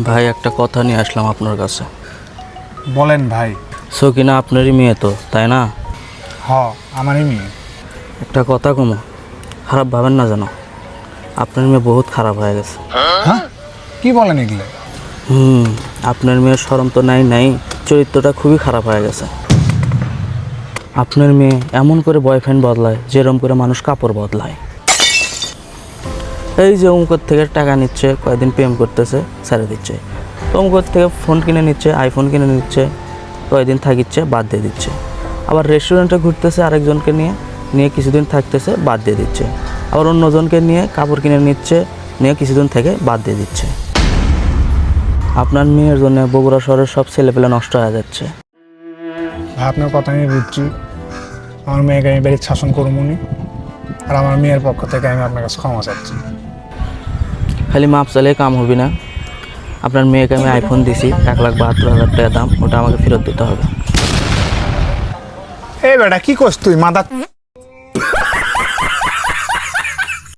ভাই একটা কথা নিয়ে আসলাম আপনার কাছে। বলেন ভাই। সকিনা আপনারই মেয়ে তো তাই না? হ আমারই মেয়ে। একটা কথা কমো খারাপ ভাবেন না জানো আপনার মেয়ে বহুত খারাপ হয়ে গেছে। হ্যাঁ? কি বলেন এগুলো? হুম আপনার মেয়ের সরম তো নাই নাই চরিত্রটা খুবই খারাপ হয়ে গেছে। আপনার মেয়ে এমন করে বয়ফ্রেন্ড বদলায় যেরকম করে মানুষ কাপড় বদলায়। এই যে অমুকর থেকে টাকা নিচ্ছে, কয়েকদিন প্রেম করতেছে, ছেড়ে দিচ্ছে। অমুকর থেকে ফোন কিনে নিচ্ছে আইফোন কিনে নিচ্ছে, কয়েকদিন থাকিচ্ছে, বাদ দিয়ে দিচ্ছে। আবার রেস্টুরেন্টে ঘুরতেছে আরেকজনকে নিয়ে নিয়ে কিছুদিন থাকতেছে, বাদ দিয়ে দিচ্ছে। আবার অন্যজনকে নিয়ে কাপড় কিনে নিচ্ছে, নিয়ে কিছুদিন থেকে বাদ দিয়ে দিচ্ছে। আপনার মেয়ের জন্য বগুড়া শহরের সব ছেলেপেলে নষ্ট হয়ে যাচ্ছে। আপনার কথা আমি বুঝছি। আমার মেয়েকে আমি বাড়ির শাসন করবনি আর আমার মেয়ের পক্ষ থেকে আমি আপনার কাছে ক্ষমা চাচ্ছি। খালি মাপ চালে কাম হবে না। আপনার মেয়েকে আমি আইফোন দিছি, এক লাখ বাহাত্তর হাজার টাকা দাম, ওটা আমাকে ফেরত দিতে হবে। এই বেটা, কি করছ তুই? মাথা